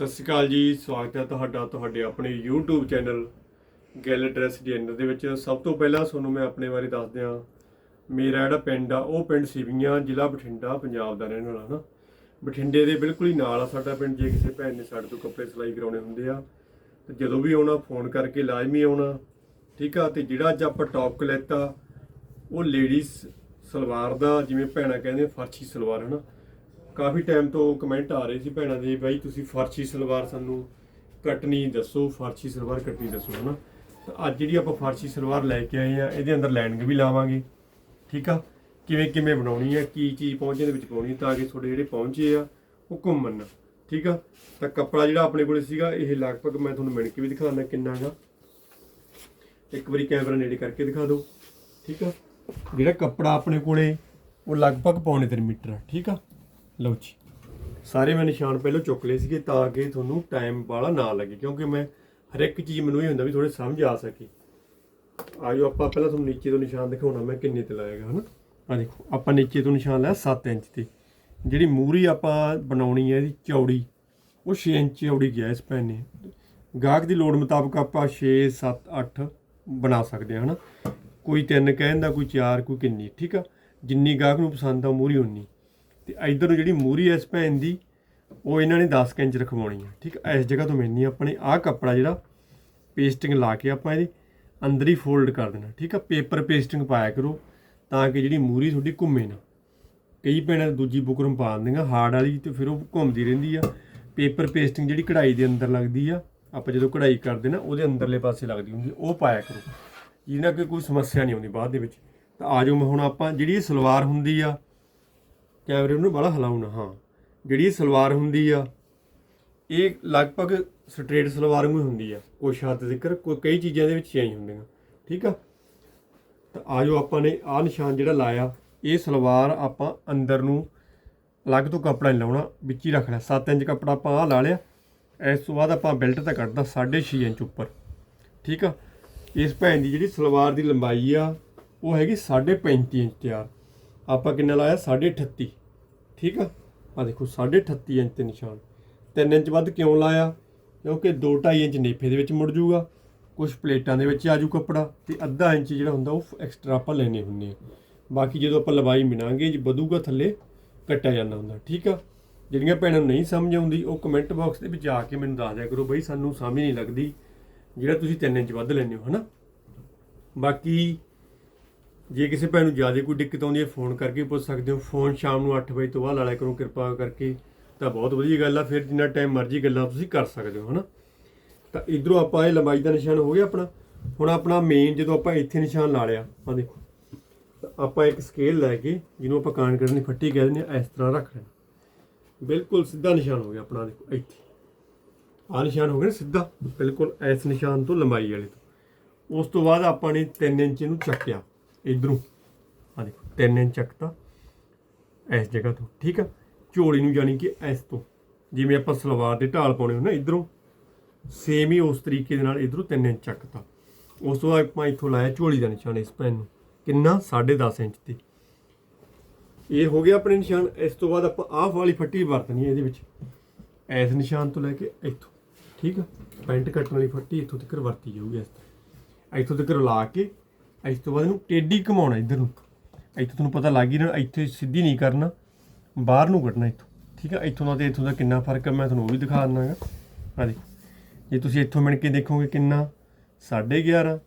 ਸਤਿ ਸ਼੍ਰੀ ਅਕਾਲ ਜੀ, ਸਵਾਗਤ ਹੈ ਤੁਹਾਡਾ, ਤੁਹਾਡੇ ਆਪਣੇ YouTube ਚੈਨਲ ਗੈਲ ਡਰੈਸ ਡਿਜ਼ਾਈਨਰ ਦੇ ਵਿੱਚ। ਸਭ ਤੋਂ ਪਹਿਲਾਂ ਤੁਹਾਨੂੰ ਮੈਂ ਆਪਣੇ ਬਾਰੇ ਦੱਸ ਦਿਆਂ ਮੇਰਾ ਜਿਹੜਾ ਪਿੰਡ ਆ, ਉਹ ਪਿੰਡ ਸਿਵੀਆਂ, ਜ਼ਿਲ੍ਹਾ ਬਠਿੰਡਾ, ਪੰਜਾਬ ਦਾ ਰਹਿਣ ਵਾਲਾ ਨਾ। ਬਠਿੰਡੇ ਦੇ ਬਿਲਕੁਲ ਹੀ ਨਾਲ ਆ ਸਾਡਾ ਪਿੰਡ, ਜੇ ਕਿਸੇ ਭੈਣ ਨੇ ਸਾਡੇ ਤੋਂ ਕੱਪੜੇ ਸਿਲਾਈ ਕਰਾਉਣੇ ਹੁੰਦੇ ਆ, ਤੇ ਜਦੋਂ ਵੀ ਆਉਣਾ, ਫੋਨ ਕਰਕੇ ਲਾਜ਼ਮੀ ਆਉਣਾ, ਠੀਕ ਆ? ਤੇ ਜਿਹੜਾ ਅੱਜ ਆਪਾਂ ਟੌਪ ਲੈਤਾ ਉਹ ਲੇਡੀਜ਼ ਸਲਵਾਰ ਦਾ, ਜਿਵੇਂ ਭੈਣਾਂ ਕਹਿੰਦੇ ਫਰਸ਼ੀ ਸਲਵਾਰ, ਹਨਾ? ਕਾਫੀ ਟਾਈਮ ਤੋਂ ਕਮੈਂਟ ਆ ਰਹੇ ਸੀ ਭੈਣਾਂ ਦੇ, ਬਾਈ ਤੁਸੀਂ ਫਰਸ਼ੀ ਸਲਵਾਰ ਸਾਨੂੰ ਕੱਟਣੀ ਦੱਸੋ, ਫਰਸ਼ੀ ਸਲਵਾਰ ਕੱਟਣੀ ਦੱਸੋ, ਹਨਾ? ਤਾਂ ਅੱਜ ਜਿਹੜੀ ਆਪਾਂ ਫਰਸ਼ੀ ਸਲਵਾਰ ਲੈ ਕੇ ਆਏ ਆ, ਇਹਦੇ ਅੰਦਰ ਲਾਈਨਿੰਗ ਵੀ ਲਾਵਾਂਗੇ, ਠੀਕ ਆ? ਕਿਵੇਂ ਕਿਵੇਂ ਬਣਾਉਣੀ ਆ, ਕੀ ਚੀਜ਼ ਪਹੁੰਚੇ ਦੇ ਵਿੱਚ ਪਾਉਣੀ ਤਾਂ ਕਿ ਤੁਹਾਡੇ ਜਿਹੜੇ ਪਹੁੰਚੇ ਆ, ਉਹ ਘੁੰਮਣ ਨਾ ਠੀਕ ਆ? ਤਾਂ ਕੱਪੜਾ ਜਿਹੜਾ ਆਪਣੇ ਕੋਲੇ ਸੀਗਾ, ਇਹ ਲਗਭਗ ਮੈਂ ਤੁਹਾਨੂੰ ਮਿਣ ਕੇ ਵੀ ਦਿਖਾਉਣਾ ਕਿੰਨਾ ਹੈਗਾ ਇੱਕ ਵਾਰੀ ਕੈਮਰਾ ਨੇੜੇ ਕਰਕੇ ਦਿਖਾ ਦਿਓ, ਠੀਕ ਆ? ਜਿਹੜਾ ਕੱਪੜਾ ਆਪਣੇ ਕੋਲੇ, ਉਹ ਲਗਭਗ ਪੌਣੇ 3 ਮੀਟਰ ਆ, ਠੀਕ ਆ? ਲਓ ਜੀ। ਸਾਰੇ ਮੈਂ ਨਿਸ਼ਾਨ ਪਹਿਲਾਂ ਚੁੱਕ ਲਏ ਸੀਗੇ ਤਾਂ ਕਿ ਤੁਹਾਨੂੰ ਟਾਈਮ ਵਾਲਾ ਨਾ ਲੱਗੇ, ਕਿਉਂਕਿ ਮੈਂ ਹਰ ਇੱਕ ਚੀਜ਼ ਮੈਨੂੰ ਇਹ ਹੁੰਦਾ ਵੀ ਥੋੜੇ ਸਮਝ ਆ ਸਕੇ। ਆਜੋ ਆਪਾਂ ਪਹਿਲਾਂ ਤੁਹਾਨੂੰ ਨੀਚੇ ਤੋਂ ਨਿਸ਼ਾਨ ਦਿਖਾਉਣਾ, ਮੈਂ ਕਿੰਨੇ ਤੇ ਲਾਏਗਾ ਹਨਾ? ਆ ਦੇਖੋ, ਆਪਾਂ ਨੀਚੇ ਤੋਂ ਨਿਸ਼ਾਨ ਲਾਇਆ 7 ਇੰਚ ਤੇ। ਜਿਹੜੀ ਮੂਰੀ ਆਪਾਂ ਬਣਾਉਣੀ ਹੈ ਇਹਦੀ ਚੌੜੀ, ਉਹ 6 ਇੰਚ ਚੌੜੀ ਗਿਆ ਇਸ ਪੈਨ ਨੇ ਗਾਹਕ ਦੀ ਲੋੜ ਮੁਤਾਬਕ ਆਪਾਂ 6 7 8 ਬਣਾ ਸਕਦੇ ਹਾਂ, ਹਨਾ? ਕੋਈ ਤਿੰਨ ਕਹਿੰਦਾ ਕੋਈ ਚਾਰ, ਕੋਈ ਕਿੰਨੀ, ਠੀਕ ਆ? ਜਿੰਨੀ ਗਾਹਕ ਨੂੰ ਪਸੰਦ ਆ ਮੂਰੀ ਉਨੀ ਤੇ ਇਧਰ ਨੂੰ ਜਿਹੜੀ ਮੂਰੀ ਐ ਇਸ ਭੈਣ ਦੀ, ਉਹ ਇਹਨਾਂ ਨੇ 10 ਕੁ ਇੰਚ ਰਖਵਾਉਣੀ ਆ। ਠੀਕ ਆ, ਇਸ ਜਗ੍ਹਾ ਤੋਂ ਮੈਨੀ ਆਪਣੇ, ਆਹ ਕੱਪੜਾ ਜਿਹੜਾ ਪੇਸਟਿੰਗ ਲਾ ਕੇ ਆਪਾਂ ਇਹਦੇ ਅੰਦਰ ਹੀ ਫੋਲਡ ਕਰ ਦੇਣਾ। ਠੀਕ ਆ, ਪੇਪਰ ਪੇਸਟਿੰਗ ਪਾਇਆ ਕਰੋ ਤਾਂ ਕਿ ਜਿਹੜੀ ਮੂਰੀ ਤੁਹਾਡੀ ਘੁੰਮੇ ਨਾ। ਕਈ ਭੈਣਾਂ ਦੂਜੀ ਬੁਕਰਮ ਪਾ ਦਿੰਦੀਆਂ, ਹਾਰਡ ਵਾਲੀ ਤੇ ਫਿਰ ਉਹ ਘੁੰਮਦੀ ਰਹਿੰਦੀ ਆ। ਪੇਪਰ ਪੇਸਟਿੰਗ ਜਿਹੜੀ ਕਢਾਈ ਦੇ ਅੰਦਰ ਲੱਗਦੀ ਆ, ਆਪਾਂ ਜਦੋਂ ਕਢਾਈ ਕਰਦੇ ਨਾ, ਉਹਦੇ ਅੰਦਰਲੇ ਪਾਸੇ ਲੱਗਦੀ ਹੁੰਦੀ ਉਹ ਪਾਇਆ ਕਰੋ। ਜਿਹਦੇ ਨਾਲ ਕੋਈ ਸਮੱਸਿਆ ਨਹੀਂ ਆਉਂਦੀ ਬਾਅਦ ਦੇ ਵਿੱਚ। ਤਾਂ ਆ ਜਾਓ ਮੈਂ ਹੁਣ ਆਪਾਂ ਜਿਹੜੀ ਇਹ ਸਲਵਾਰ ਹੁੰਦੀ ਆ ਕੈਮਰੇ ਨੂੰ ਬੜਾ ਹਿਲਾਉਣਾ, ਹਾਂ। ਜਿਹੜੀ ਸਲਵਾਰ ਹੁੰਦੀ ਆ, ਇਹ ਲਗਭਗ ਸਟ੍ਰੇਟ ਸਲਵਾਰ ਵਾਂਗੂ ਹੀ ਹੁੰਦੀ ਆ। ਕੁਛ ਹੱਦ ਜ਼ਿਕਰ ਕੋਈ ਕਈ ਚੀਜ਼ਾਂ ਦੇ ਵਿੱਚ ਚੇਂਜ ਹੁੰਦੀਆਂ। ਠੀਕ ਆ? ਤਾਂ ਆਜੋ ਆਪਾਂ ਨੇ ਆਹ ਨਿਸ਼ਾਨ ਜਿਹੜਾ ਲਾਇਆ, ਇਹ ਸਲਵਾਰ ਆਪਾਂ ਅੰਦਰ ਨੂੰ ਅਲੱਗ ਤੋਂ ਕੱਪੜਾ ਨਹੀਂ ਲਾਉਣਾ, ਵਿੱਚ ਹੀ ਰੱਖਣਾ 7 ਇੰਚ ਕੱਪੜਾ ਆਪਾਂ ਆਹ ਲਾ ਲਿਆ। ਇਸ ਤੋਂ ਬਾਅਦ ਆਪਾਂ ਬੈਲਟ ਤਾਂ ਕੱਢਦਾ 6.5 ਇੰਚ ਉੱਪਰ। ਠੀਕ ਆ? ਇਸ ਭੈਣ ਦੀ ਜਿਹੜੀ ਸਲਵਾਰ ਦੀ ਲੰਬਾਈ ਆ, ਉਹ ਹੈਗੀ 35 ਇੰਚ ਤਿਆਰ। ਆਪਾਂ ਕਿੰਨਾ ਲਾਇਆ? 38 ਠੀਕ ਆ? ਆ ਦੇਖੋ 38 ਇੰਚ ਤੇ ਨਿਸ਼ਾਨ। 3 ਇੰਚ ਵੱਧ ਕਿਉਂ ਲਾਇਆ? ਕਿਉਂਕਿ 2.5 ਇੰਚ ਨੇਫੇ ਦੇ ਵਿੱਚ ਮੁੜ ਜੂਗਾ ਕੁਝ ਪਲੇਟਾਂ ਦੇ ਵਿੱਚ ਆਜੂ ਕੱਪੜਾ ਤੇ ਅੱਧਾ ਇੰਚ ਜਿਹੜਾ ਹੁੰਦਾ, ਉਹ ਐਕਸਟਰਾ ਆਪਾਂ ਲੈਣੇ ਹੁੰਦੇ ਆ। ਬਾਕੀ ਜਦੋਂ ਆਪਾਂ ਲਵਾਈ ਮਿਣਾਂਗੇ ਜੇ ਵਧੂਗਾ ਥੱਲੇ, ਕੱਟਿਆ ਜਾਂਦਾ ਹੁੰਦਾ, ਠੀਕ ਆ? ਜਿਹੜੀਆਂ ਭੈਣਾਂ ਨੂੰ ਨਹੀਂ ਸਮਝ ਆਉਂਦੀ, ਉਹ ਕਮੈਂਟ ਬਾਕਸ ਦੇ ਵਿੱਚ ਆ ਕੇ ਮੈਨੂੰ ਦੱਸ ਦਿਆ ਕਰੋ ਬਈ, ਸਾਨੂੰ ਸਮਝ ਨਹੀਂ ਲੱਗਦੀ ਜਿਹੜਾ ਤੁਸੀਂ 3 ਇੰਚ ਵੱਧ ਲੈਂਦੇ ਹੋ, ਹਨਾ? ਬਾਕੀ ਜੇ ਕਿਸੇ ਭੈਣ ਨੂੰ ਜ਼ਿਆਦਾ ਕੋਈ ਦਿੱਕਤ ਆਉਂਦੀ ਹੈ ਫੋਨ ਕਰਕੇ ਪੁੱਛ ਸਕਦੇ ਹੋ। ਫੋਨ ਸ਼ਾਮ ਨੂੰ 8 ਵਜੇ ਤੋਂ ਬਾਅਦ ਲਾ ਲਿਆ ਕਰੋ ਕਿਰਪਾ ਕਰਕੇ। ਤਾਂ ਬਹੁਤ ਵਧੀਆ ਗੱਲ ਆ, ਫਿਰ ਜਿੰਨਾ ਟਾਈਮ ਮਰਜ਼ੀ ਗੱਲਾਂ ਤੁਸੀਂ ਕਰ ਸਕਦੇ ਹੋ, ਹਨਾ? ਤਾਂ ਇਧਰੋਂ ਆਪਾਂ ਇਹ ਲੰਬਾਈ ਦਾ ਨਿਸ਼ਾਨ ਹੋ ਗਿਆ ਆਪਣਾ। ਹੁਣ ਆਪਣਾ ਮੇਨ ਜਦੋਂ ਆਪਾਂ ਇੱਥੇ ਨਿਸ਼ਾਨ ਲਾ ਲਿਆ ਆ ਦੇਖੋ। ਤਾਂ ਆਪਾਂ ਇੱਕ ਸਕੇਲ ਲੈ ਕੇ, ਜਿਹਨੂੰ ਆਪਾਂ ਕਾਣ ਕਰਨ ਦੀ ਫੱਟੀ ਕਹਿ ਦਿੰਦੇ ਆ, ਇਸ ਤਰ੍ਹਾਂ ਰੱਖ ਲੈਣਾ ਬਿਲਕੁਲ ਸਿੱਧਾ ਨਿਸ਼ਾਨ ਹੋ ਗਿਆ ਆਪਣਾ, ਦੇਖੋ, ਇੱਥੇ। ਆਹ ਨਿਸ਼ਾਨ ਹੋ ਗਿਆ ਨਾ ਸਿੱਧਾ, ਬਿਲਕੁਲ ਇਸ ਨਿਸ਼ਾਨ ਤੋਂ ਲੰਬਾਈ ਵਾਲੇ ਤੋਂ। ਉਸ ਤੋਂ ਬਾਅਦ ਆਪਾਂ ਨੇ 3 ਇੰਚ ਨੂੰ ਚੱਕਿਆ। ਇਧਰੋਂ ਆ ਦੇਖੋ 3 ਇੰਚ ਚੱਕਤਾ ਇਸ ਜਗ੍ਹਾ ਤੋਂ, ਠੀਕ ਆ? ਝੋਲੀ ਨੂੰ ਜਾਣੀ ਕਿ ਇਸ ਤੋਂ। ਜਿਵੇਂ ਆਪਾਂ ਸਲਵਾਰ ਦੇ ਢਾਲ ਪਾਉਣੇ ਹੋ ਨਾ ਇਧਰੋਂ ਸੇਮ ਹੀ ਉਸ ਤਰੀਕੇ ਦੇ ਨਾਲ ਇਧਰੋਂ 3 ਇੰਚ ਚੱਕਤਾ। ਉਸ ਤੋਂ ਬਾਅਦ ਆਪਾਂ ਇੱਥੋਂ ਲਾਇਆ ਝੋਲੀ ਦਾ ਨਿਸ਼ਾਨ ਇਸ ਪੈਨ ਨੂੰ, ਕਿੰਨਾ? 10.5 ਇੰਚ ਤੇ। ਇਹ ਹੋ ਗਿਆ ਆਪਣੇ ਨਿਸ਼ਾਨ, ਇਸ ਤੋਂ ਬਾਅਦ ਆਪਾਂ ਆਹ ਵਾਲੀ ਫੱਟੀ ਵਰਤਣੀ ਹੈ ਇਹਦੇ ਵਿੱਚ। ਇਸ ਨਿਸ਼ਾਨ ਤੋਂ ਲੈ ਕੇ ਇੱਥੋਂ, ਠੀਕ ਆ? ਪੈਂਟ ਕੱਟਣ ਵਾਲੀ ਫੱਟੀ ਇੱਥੋਂ ਤੱਕ ਵਰਤੀ ਜਾਊਗੀ ਇਸ ਤਰ੍ਹਾਂ। ਇੱਥੋਂ ਤੱਕ ਲਾ ਕੇ ਇਸ ਤੋਂ ਬਾਅਦ ਇਹਨੂੰ ਟੇਢੀ ਘਮਾਉਣਾ ਇੱਧਰ ਨੂੰ। ਇੱਥੋਂ ਤੁਹਾਨੂੰ ਪਤਾ ਲੱਗ ਹੀ ਨਾ ਇੱਥੇ ਸਿੱਧੀ ਨਹੀਂ ਕਰਨਾ। ਬਾਹਰ ਨੂੰ ਕੱਢਣਾ ਇੱਥੋਂ। ਠੀਕ ਆ? ਇੱਥੋਂ ਦਾ ਤੇ ਇੱਥੋਂ ਦਾ ਕਿੰਨਾ ਫ਼ਰਕ ਹੈ ਮੈਂ ਤੁਹਾਨੂੰ ਉਹ ਵੀ ਦਿਖਾ ਦਿੰਦਾ ਹਾਂ ਆ ਦੇਖੋ। ਜੇ ਤੁਸੀਂ ਇੱਥੋਂ ਮਿਣ ਕੇ ਦੇਖੋਗੇ ਕਿੰਨਾ 11.5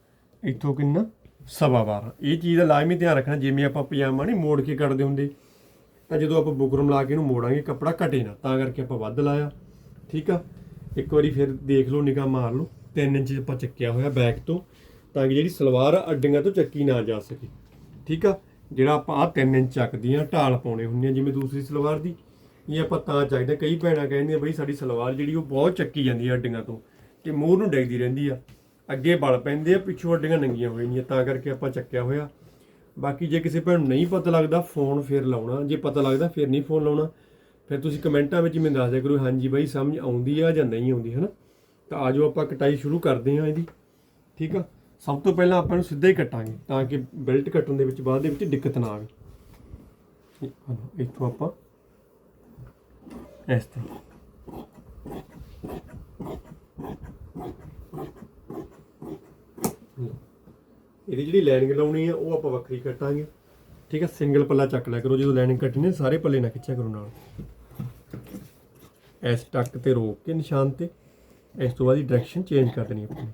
ਇੱਥੋਂ ਕਿੰਨਾ ਸਵਾ ਬਾਰਾਂ। ਇਹ ਚੀਜ਼ ਦਾ ਲਾਜ਼ਮੀ ਧਿਆਨ ਰੱਖਣਾ, ਜਿਵੇਂ ਆਪਾਂ ਪਜਾਮਾ ਨਹੀਂ ਮੋੜ ਕੇ ਕੱਢਦੇ ਹੁੰਦੇ, ਤਾਂ ਜਦੋਂ ਆਪਾਂ ਬੁਕਰਮ ਲਾ ਕੇ ਇਹਨੂੰ ਮੋੜਾਂਗੇ, ਕੱਪੜਾ ਘਟੇ ਨਾ, ਤਾਂ ਕਰਕੇ ਆਪਾਂ ਵੱਧ ਲਾਇਆ। ਠੀਕ ਆ? ਇੱਕ ਵਾਰੀ ਫਿਰ ਦੇਖ ਲਓ, ਨਿਗਾਹ ਮਾਰ ਲਓ। 3 ਇੰਚ ਆਪਾਂ ਚੱਕਿਆ ਹੋਇਆ ਬੈਕ ਤੋਂ। ਤਾਂ ਕਿ ਜਿਹੜੀ ਸਲਵਾਰ ਆ ਅੱਡੀਆਂ ਤੋਂ ਚੱਕੀ ਨਾ ਜਾ ਸਕੇ। ਠੀਕ ਆ? ਜਿਹੜਾ ਆਪਾਂ ਆ 3 ਇੰਚ ਚੱਕਦੇ ਚੱਕਦੀਆਂ ਢਾਲ ਪਾਉਣੇ ਹੁੰਦੇ ਆ, ਜਿਵੇਂ ਦੂਸਰੀ ਸਲਵਾਰ ਦੀ। ਇਹ ਆਪਾਂ ਤਾਂ ਚੱਕਦੇ ਕਈ ਭੈਣਾਂ ਕਹਿੰਦੀਆਂ ਬਈ ਸਾਡੀ ਸਲਵਾਰ ਜਿਹੜੀ ਉਹ ਬਹੁਤ ਚੱਕੀ ਜਾਂਦੀ ਆ ਅੱਡੀਆਂ ਤੋਂ ਕਿ ਮੂੰਹ ਨੂੰ ਡਿੱਗਦੀ ਰਹਿੰਦੀ ਆ। ਅੱਗੇ ਬਲ ਪੈਂਦੇ ਆ, ਪਿੱਛੋਂ ਅੱਡੀਆਂ ਨੰਗੀਆਂ ਹੋ ਜਾਂਦੀਆਂ ਤਾਂ ਕਰਕੇ ਆਪਾਂ ਚੱਕਿਆ ਹੋਇਆ। ਬਾਕੀ ਜੇ ਕਿਸੇ ਭੈਣ ਨੂੰ ਨਹੀਂ ਪਤਾ ਲੱਗਦਾ, ਫੋਨ ਫਿਰ ਲਾਉਣਾ। ਜੇ ਪਤਾ ਲੱਗਦਾ, ਫਿਰ ਨਹੀਂ ਫੋਨ ਲਾਉਣਾ। ਫਿਰ ਤੁਸੀਂ ਕਮੈਂਟਾਂ ਵਿੱਚ ਮੈਨੂੰ ਦੱਸ ਦਿਆ ਕਰੋ, ਹਾਂਜੀ ਬਾਈ ਸਮਝ ਆਉਂਦੀ ਆ ਜਾਂ ਨਹੀਂ ਆਉਂਦੀ ਹੈ ਨਾ ਤਾਂ ਆਜੋ ਆਪਾਂ ਕਟਾਈ ਸ਼ੁਰੂ ਕਰਦੇ ਹਾਂ ਇਹਦੀ। ਠੀਕ ਆ? ਸਭ ਤੋਂ ਪਹਿਲਾਂ ਆਪਾਂ ਨੂੰ ਸਿੱਧਾ ਹੀ ਕੱਟਾਂਗੇ ਤਾਂ ਕਿ ਬੈਲਟ ਕੱਟਣ ਦੇ ਵਿੱਚ ਬਾਅਦ ਦੇ ਵਿੱਚ ਦਿੱਕਤ ਨਾ ਆਵੇ। ਇੱਥੋਂ ਆਪਾਂ ਇਸ ਤਰ੍ਹਾਂ। ਇਹਦੀ ਜਿਹੜੀ ਲਾਈਨਿੰਗ ਲਾਉਣੀ ਹੈ ਉਹ ਆਪਾਂ ਵੱਖਰੀ ਕੱਟਾਂਗੇ। ਠੀਕ ਹੈ ਸਿੰਗਲ ਪੱਲਾ ਚੱਕ ਲਿਆ ਕਰੋ, ਜਦੋਂ ਲਾਈਨਿੰਗ ਕੱਟਣੀ ਸਾਰੇ ਪੱਲੇ ਨਾ ਖਿੱਚਿਆ ਕਰੋ ਨਾਲ। ਇਸ ਟੱਕ ਤੇ ਰੋਕ ਕੇ ਨਿਸ਼ਾਨ ਤੇ, ਇਸ ਤੋਂ ਬਾਅਦ ਦੀ ਡਾਇਰੈਕਸ਼ਨ ਚੇਂਜ ਕਰ ਦੇਣੀ ਆਪਣੀ।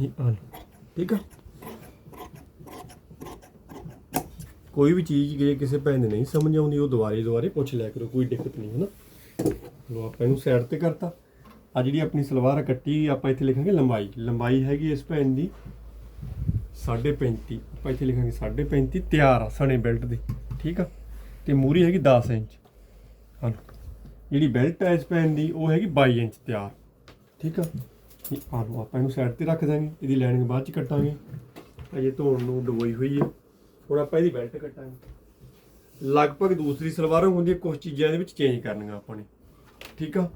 ਇਹ ਆ ਲਓ। ਠੀਕ ਆ? ਕੋਈ ਵੀ ਚੀਜ਼ ਜੇ ਕਿਸੇ ਭੈਣ ਦੇ ਨਹੀਂ ਸਮਝ ਆਉਂਦੀ, ਉਹ ਦੁਬਾਰੇ ਦੁਬਾਰੇ ਪੁੱਛ ਲਿਆ ਕਰੋ, ਕੋਈ ਦਿੱਕਤ ਨਹੀਂ ਹੈ ਨਾ ਲੋ ਆਪਾਂ ਇਹਨੂੰ ਸਾਈਡ ਤੇ ਕਰਤਾ। ਆ ਜਿਹੜੀ ਆਪਣੀ ਸਲਵਾਰ ਆ ਕੱਟੀ ਆਪਾਂ ਇੱਥੇ ਲਿਖਾਂਗੇ ਲੰਬਾਈ। ਲੰਬਾਈ ਹੈਗੀ ਇਸ ਭੈਣ ਦੀ 35.5 ਆਪਾਂ ਇੱਥੇ ਲਿਖਾਂਗੇ 35.5 ਤਿਆਰ ਆ ਸਣੇ ਬੈਲਟ ਦੀ। ਠੀਕ ਆ? ਤੇ ਮੂਰੀ ਹੈਗੀ 10 ਇੰਚ। ਹਾਂ ਜਿਹੜੀ ਬੈਲਟ ਹੈ ਇਸ ਭੈਣ ਦੀ, ਉਹ ਹੈਗੀ 22 ਇੰਚ ਤਿਆਰ। ਠੀਕ ਆ? ਇਹ ਆ ਆਪਾਂ ਇਹਨੂੰ ਸਾਈਡ ਤੇ ਰੱਖ ਦਾਂਗੇ ਇਹਦੀ ਲਾਈਨਿੰਗ ਬਾਅਦ ਚ ਕੱਟਾਂਗੇ। ਅਜੇ ਧੋਣ ਨੂੰ ਡਬੋਈ ਹੋਈ ਹੈ ਹੁਣ ਆਪਾਂ ਇਹਦੀ ਬੈਲਟ ਕੱਟਾਂਗੇ। ਲਗਭਗ ਦੂਸਰੀ ਸਲਵਾਰਾਂ ਹੁੰਦੀਆਂ ਕੁਝ ਚੀਜ਼ਾਂ ਦੇ ਵਿੱਚ ਚੇਂਜ ਕਰਨੀਆਂ ਆਪਾਂ ਨੇ। ਠੀਕ ਆ?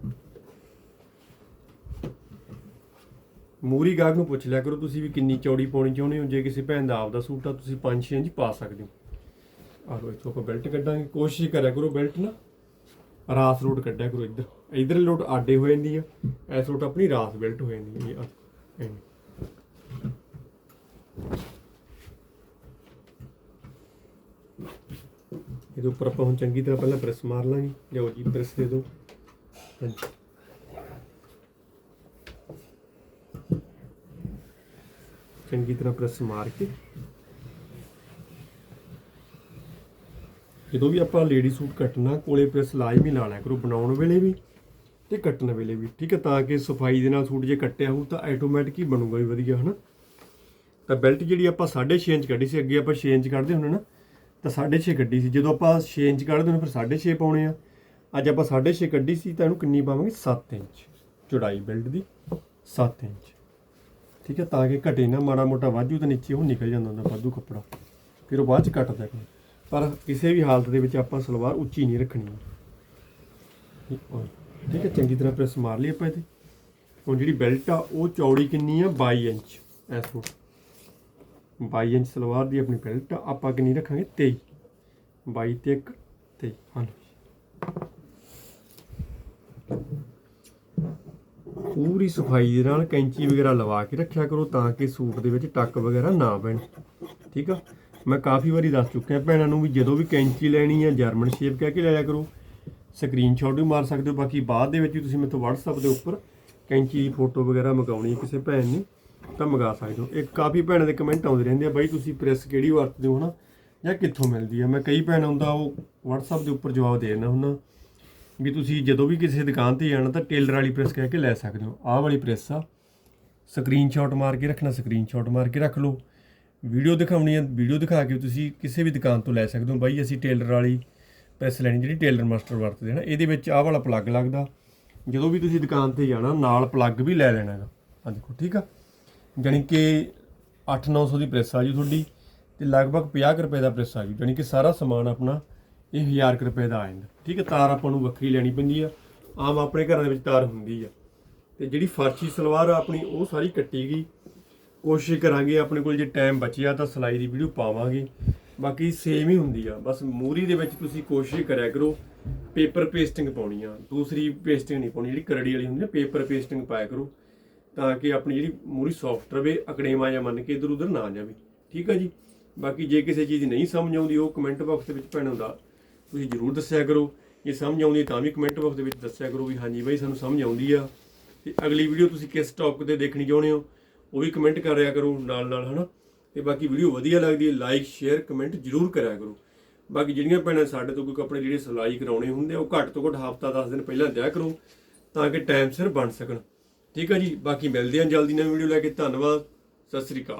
ਮੂਰੀ ਗਾਹਕ ਨੂੰ ਪੁੱਛ ਲਿਆ ਕਰੋ, ਤੁਸੀਂ ਵੀ ਕਿੰਨੀ ਚੌੜੀ ਪਾਉਣੀ ਚਾਹੁੰਦੇ ਹੋ? ਜੇ ਕਿਸੇ ਭੈਣ ਦਾ ਆਪਦਾ ਸੂਟ ਆ, ਤੁਸੀਂ 5-6 ਇੰਚ ਪਾ ਸਕਦੇ ਹੋ। ਆਹ ਲੋ ਇੱਥੋਂ ਆਪਾਂ ਬੈਲਟ ਕੱਢਾਂਗੇ। ਕੋਸ਼ਿਸ਼ ਕਰਿਆ ਕਰੋ ਬੈਲਟ ਨਾ। ਰਾਸ ਰੋਡ ਕੱਢਿਆ ਕਰੋ ਇੱਧਰ। ਇੱਧਰ ਲੋਟ ਆਡੇ ਹੋ ਜਾਂਦੀ ਆ ਐਸ ਲੋਟ ਆਪਣੀ ਰਾਸ ਬੈਲਟ ਹੋ ਜਾਂਦੀ ਹੈ ਇਹ ਇਹਦੇ ਉੱਪਰ ਆਪਾਂ ਹੁਣ ਚੰਗੀ ਤਰ੍ਹਾਂ ਪਹਿਲਾਂ ਪ੍ਰੈਸ ਮਾਰ ਲਾਂਗੇ ਲਿਓ ਜੀ ਪ੍ਰੈਸ ਦੇ ਦਿਓ। ਹਾਂਜੀ। ਚੰਗੀ ਤਰ੍ਹਾਂ ਪ੍ਰੈਸ ਮਾਰ ਕੇ। ਜਦੋਂ ਵੀ ਆਪਾਂ ਲੇਡੀ ਸੂਟ ਕੱਟਣਾ, ਕੋਲੇ ਪ੍ਰੈਸ ਲਾਜ਼ਮੀ ਲਾ ਲਿਆ ਕਰੋ, ਬਣਾਉਣ ਵੇਲੇ ਵੀ। ਤੇ ਕੱਟਣ ਵੇਲੇ ਵੀ, ਠੀਕ ਹੈ, ਤਾਂ ਕਿ ਸਫ਼ਾਈ ਦੇ ਨਾਲ ਸੂਟ ਜੇ ਕੱਟਿਆ ਹੋਊ ਤਾਂ ਆਟੋਮੈਟਿਕ ਹੀ ਬਣੂਗਾ ਵੀ ਵਧੀਆ, ਹਨਾ। ਤਾਂ ਬੈਲਟ ਜਿਹੜੀ ਆਪਾਂ 6.5 ਇੰਚ ਕੱਢੀ ਸੀ, ਅੱਗੇ ਆਪਾਂ 6 ਇੰਚ ਕੱਢਦੇ ਹੁੰਦੇ ਨਾ, ਤਾਂ 6.5 ਕੱਢੀ ਸੀ। ਜਦੋਂ ਆਪਾਂ 6 ਇੰਚ ਕੱਢਦੇ ਹੁੰਦੇ, ਫਿਰ 6.5 ਪਾਉਣੇ ਆ। ਅੱਜ ਆਪਾਂ 6.5 ਕੱਢੀ ਸੀ, ਤਾਂ ਇਹਨੂੰ ਕਿੰਨੀ ਪਾਵਾਂਗੇ? 7 ਇੰਚ। ਚੌੜਾਈ ਬੈਲਟ ਦੀ 7 ਇੰਚ। ਠੀਕ ਹੈ, ਤਾਂ ਕਿ ਘਟੇ ਨਾ, ਮਾੜਾ ਮੋਟਾ ਵਾਧੂ ਤਾਂ ਨੀਚੇ ਉਹ ਨਿਕਲ ਜਾਂਦਾ ਹੁੰਦਾ ਵਾਧੂ ਕੱਪੜਾ। ਫਿਰ ਉਹ ਬਾਅਦ ਚ ਕੱਟਦਾ ਕੋਈ। ਪਰ ਕਿਸੇ ਵੀ ਹਾਲਤ ਦੇ ਵਿੱਚ ਆਪਾਂ ਸਲਵਾਰ ਉੱਚੀ ਨਹੀਂ ਰੱਖਣੀ। ਠੀਕ ਹੈ ਠੀਕ ਹੈ, ਚੰਗੀ ਤਰ੍ਹਾਂ ਪ੍ਰੈਸ ਮਾਰ ਲਈ ਆਪਾਂ ਇਹਦੇ। ਹੁਣ ਜਿਹੜੀ ਬੈਲਟ ਆ, ਉਹ ਚੌੜੀ ਕਿੰਨੀ ਆ? 22 ਇੰਚ। ਐਸ ਨੂੰ 22 ਇੰਚ ਸਲਵਾਰ ਦੀ ਆਪਣੀ ਬੈਲਟ ਆ। ਆਪਾਂ ਕਿੰਨੀ ਰੱਖਾਂਗੇ? 23 22 ਤੇ 1 23 ਹਾਂ ਪੂਰੀ ਸਫ਼ਾਈ ਦੇ ਨਾਲ ਕੈਂਚੀ ਵਗੈਰਾ ਲਵਾ ਕੇ ਰੱਖਿਆ ਕਰੋ ਤਾਂ ਕਿ ਸੂਟ ਦੇ ਵਿੱਚ ਟੱਕ ਵਗੈਰਾ ਨਾ ਪੈਣ। ਠੀਕ ਆ? ਮੈਂ ਕਾਫੀ ਵਾਰੀ ਦੱਸ ਚੁੱਕਿਆ ਭੈਣਾਂ ਨੂੰ ਵੀ ਜਦੋਂ ਵੀ ਕੈਂਚੀ ਲੈਣੀ ਆ, ਜਰਮਨ ਸ਼ੇਪ ਕਹਿ ਕੇ ਲਿਆ ਕਰੋ। ਸਕਰੀਨਸ਼ਾਟ ਵੀ ਮਾਰ ਸਕਦੇ ਹੋ, ਬਾਕੀ ਬਾਅਦ ਦੇ ਵਿੱਚ ਵੀ ਤੁਸੀਂ ਮੇਰੇ ਤੋਂ WhatsApp ਦੇ ਉੱਪਰ ਕੈਂਚੀ ਫੋਟੋ ਵਗੈਰਾ ਮੰਗਾਉਣੀ ਹੈ ਕਿਸੇ ਭੈਣ ਨੇ ਤਾਂ ਮੰਗਾ ਸਕਦੇ ਹੋ। ਇਹ ਕਾਫੀ ਭੈਣਾਂ ਦੇ ਕਮੈਂਟ ਆਉਂਦੇ ਰਹਿੰਦੇ ਆ, ਬਾਈ ਤੁਸੀਂ ਪ੍ਰੈਸ ਕਿਹੜੀ ਵਰਤਦੇ ਹੋ ਹਨਾ, ਜਾਂ ਕਿੱਥੋਂ ਮਿਲਦੀ ਆ। ਮੈਂ ਕਈ ਭੈਣ ਹੁੰਦਾ ਉਹ WhatsApp ਦੇ ਉੱਪਰ ਜਵਾਬ ਦੇ ਦਿੰਦਾ ਹੁੰਦਾ, ਵੀ ਤੁਸੀਂ ਜਦੋਂ ਵੀ ਕਿਸੇ ਦੁਕਾਨ ਤੇ ਜਾਣਾ ਤਾਂ ਟੇਲਰ ਵਾਲੀ ਪ੍ਰੈਸ ਕਹਿ ਕੇ ਲੈ ਸਕਦੇ ਹੋ। ਆਹ ਵਾਲੀ ਪ੍ਰੈਸ ਆ। ਸਕਰੀਨਸ਼ਾਟ ਮਾਰ ਕੇ ਰੱਖਣਾ ਸਕਰੀਨਸ਼ਾਟ ਮਾਰ ਕੇ ਰੱਖ ਲਓ। ਵੀਡੀਓ ਦਿਖਾਉਣੀ ਹੈ ਵੀਡੀਓ ਦਿਖਾ ਕੇ ਤੁਸੀਂ ਕਿਸੇ ਵੀ ਦੁਕਾਨ ਤੋਂ ਲੈ ਸਕਦੇ ਹੋ। ਬਾਈ ਅਸੀਂ ਟੇਲਰ ਵਾਲੀ ਪ੍ਰੈਸ ਲੈਣੀ ਜਿਹੜੀ ਟੇਲਰ ਮਾਸਟਰ ਵਰਤਦੇ ਹਨ, ਇਹਦੇ ਵਿੱਚ ਆਹ ਵਾਲਾ ਪਲੱਗ ਲੱਗਦਾ। ਜਦੋਂ ਵੀ ਤੁਸੀਂ ਦੁਕਾਨ ਤੇ ਜਾਣਾ, ਨਾਲ ਪਲੱਗ ਵੀ ਲੈ ਲੈਣਾ ਹੈਗਾ ਆ ਦੇਖੋ, ਠੀਕ ਆ? ਜਾਣੀ ਕਿ 8-900 ਦੀ ਪ੍ਰੈਸ ਆ ਜੀ ਤੁਹਾਡੀ ਤੇ ਲਗਭਗ 50 ਕੁ ਰੁਪਏ ਦਾ ਪ੍ਰੈਸ ਆ ਜੀ। ਜਾਣੀ ਕਿ ਸਾਰਾ ਸਮਾਨ ਆਪਣਾ ਇਹ 1000 ਕੁ ਰੁਪਏ ਦਾ ਆ ਜਾਂਦਾ। ਠੀਕ ਹੈ ਤਾਰ ਆਪਾਂ ਨੂੰ ਵੱਖਰੀ ਲੈਣੀ ਪੈਂਦੀ ਆ। ਆਮ ਆਪਣੇ ਘਰਾਂ ਦੇ ਵਿੱਚ ਤਾਰ ਹੁੰਦੀ ਆ। ਤੇ ਜਿਹੜੀ ਫਰਸ਼ੀ ਸਲਵਾਰ ਆ ਆਪਣੀ, ਉਹ ਸਾਰੀ ਕੱਟੀ ਗਈ। ਕੋਸ਼ਿਸ਼ ਕਰਾਂਗੇ ਆਪਣੇ ਕੋਲ ਜੇ ਟਾਈਮ ਬਚਿਆ ਤਾਂ ਸਿਲਾਈ ਦੀ ਵੀਡੀਓ ਪਾਵਾਂਗੇ। ਬਾਕੀ ਸੇਮ ਹੀ ਹੁੰਦੀ ਆ। ਬਸ ਮੂਰੀ ਦੇ ਵਿੱਚ ਤੁਸੀਂ ਕੋਸ਼ਿਸ਼ ਕਰਿਆ ਕਰੋ ਪੇਪਰ ਪੇਸਟਿੰਗ ਪਾਉਣੀ ਆ। ਦੂਸਰੀ ਪੇਸਟਿੰਗ ਨਹੀਂ ਪਾਉਣੀ, ਜਿਹੜੀ ਕਰੜੀ ਵਾਲੀ ਹੁੰਦੀ ਆ ਪੇਪਰ ਪੇਸਟਿੰਗ ਪਾਇਆ ਕਰੋ, ਤਾਂ ਕਿ ਆਪਣੀ ਜਿਹੜੀ ਮੂਰੀ ਸੌਫਟ ਰਵੇ ਅਕੜੇਮਾ ਜਾਂ ਮੰਨ ਕੇ ਇਧਰ ਉਧਰ ਨਾ ਜਾਵੇ। ਠੀਕ ਆ ਜੀ? ਬਾਕੀ ਜੇ ਕਿਸੇ ਚੀਜ਼ ਨਹੀਂ ਸਮਝ ਆਉਂਦੀ, ਉਹ ਕਮੈਂਟ ਬਾਕਸ ਦੇ ਵਿੱਚ ਭੈਣਾਂ ਦਾ ਤੁਸੀਂ ਜਰੂਰ ਦੱਸਿਆ ਕਰੋ। ਜੇ ਸਮਝ ਆਉਂਦੀ ਤਾਂ ਵੀ ਕਮੈਂਟ ਬਾਕਸ ਦੇ ਵਿੱਚ ਦੱਸਿਆ ਕਰੋ ਵੀ ਹਾਂਜੀ ਬਾਈ, ਸਾਨੂੰ ਸਮਝ ਆਉਂਦੀ ਆ। ਤੇ ਅਗਲੀ ਵੀਡੀਓ ਤੁਸੀਂ ਕਿਸ ਟੌਪਿਕ ਤੇ ਦੇਖਣੀ ਚਾਹੁੰਦੇ ਹੋ, ਉਹ ਵੀ ਕਮੈਂਟ ਕਰ ਰਿਹਾ ਕਰੋ ਨਾਲ ਨਾਲ ਹਨਾ? ਤੇ ਬਾਕੀ ਵੀਡੀਓ ਵਧੀਆ ਲੱਗਦੀ ਹੈ ਲਾਈਕ ਸ਼ੇਅਰ ਕਮੈਂਟ ਜਰੂਰ ਕਰਿਆ ਕਰੋ। ਬਾਕੀ ਜਿਹੜੀਆਂ ਭੈਣਾਂ ਸਾਡੇ ਤੋਂ ਕੋਈ ਕੱਪੜੇ ਜਿਹੜੇ ਸਿਲਾਈ ਕਰਾਉਣੇ ਹੁੰਦੇ ਆ, ਉਹ ਘੱਟ ਤੋਂ ਘੱਟ ਹਫਤਾ 10 ਦਿਨ ਪਹਿਲਾਂ ਦਿਆ ਕਰੋ ਤਾਂ ਕਿ ਟਾਈਮ ਸਿਰ ਬਣ ਸਕਣ। ਠੀਕ ਆ ਜੀ, ਬਾਕੀ ਮਿਲਦੇ ਹਾਂ ਜਲਦੀ ਨਵੀਂ ਵੀਡੀਓ ਲੈ ਕੇ। ਧੰਨਵਾਦ, ਸਤਿ ਸ੍ਰੀ ਅਕਾਲ।